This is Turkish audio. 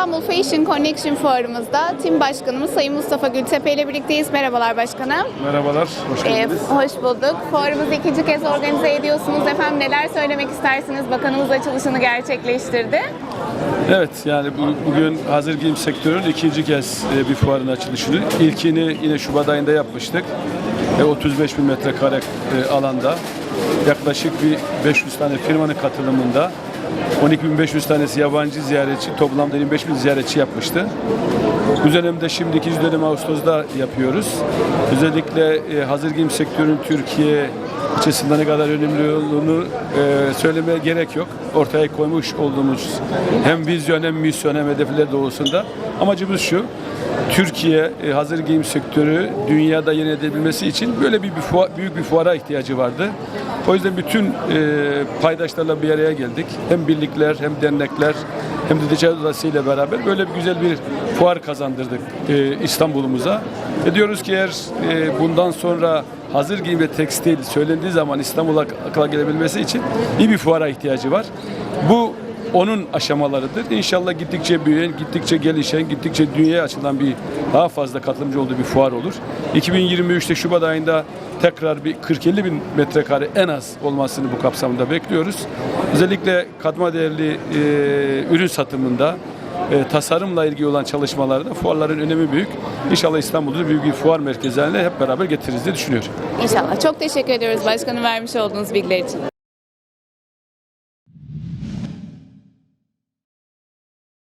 İstanbul Fashion Connection Fuarımızda Tim Başkanımız Sayın Mustafa Gültepe ile birlikteyiz. Merhabalar başkanım. Merhabalar, hoş Ee, geldiniz. hoş bulduk. Fuarımızı ikinci kez organize ediyorsunuz. Efendim neler söylemek istersiniz? Bakanımız açılışını gerçekleştirdi. Evet, yani bu, bugün hazır giyim sektörünün ikinci kez e, bir fuarın açılışını. İlkini yine Şubat ayında yapmıştık. E, 35 bin metrekare e, alanda yaklaşık bir 500 tane firmanın katılımında 12.500 tanesi yabancı ziyaretçi, toplamda 25 bin ziyaretçi yapmıştı. Bu dönemde şimdi ikinci dönem Ağustos'ta yapıyoruz. Özellikle e, hazır giyim sektörünün Türkiye açısından ne kadar önemli olduğunu e, söylemeye gerek yok. Ortaya koymuş olduğumuz hem vizyon hem misyon hem hedefler doğrultusunda amacımız şu. Türkiye e, hazır giyim sektörü dünyada yeni edebilmesi için böyle bir, bir fuar- büyük bir fuara ihtiyacı vardı. O yüzden bütün e, paydaşlarla bir araya geldik. Hem birlikler hem dernekler hem de ticaret odası ile beraber böyle bir güzel bir fuar kazandırdık e, İstanbul'umuza. Ve diyoruz ki eğer e, bundan sonra hazır giyim ve tekstil söylendiği zaman İstanbul'a akla gelebilmesi için iyi bir fuara ihtiyacı var. Bu onun aşamalarıdır. İnşallah gittikçe büyüyen, gittikçe gelişen, gittikçe dünyaya açılan bir daha fazla katılımcı olduğu bir fuar olur. 2023'te Şubat ayında tekrar bir 40-50 bin metrekare en az olmasını bu kapsamda bekliyoruz. Özellikle katma değerli e, ürün satımında e, tasarımla ilgili olan çalışmalarda fuarların önemi büyük. İnşallah İstanbul'da büyük bir fuar merkezi haline hep beraber getiririz diye düşünüyorum. İnşallah. Çok teşekkür ediyoruz başkanım vermiş olduğunuz bilgiler için.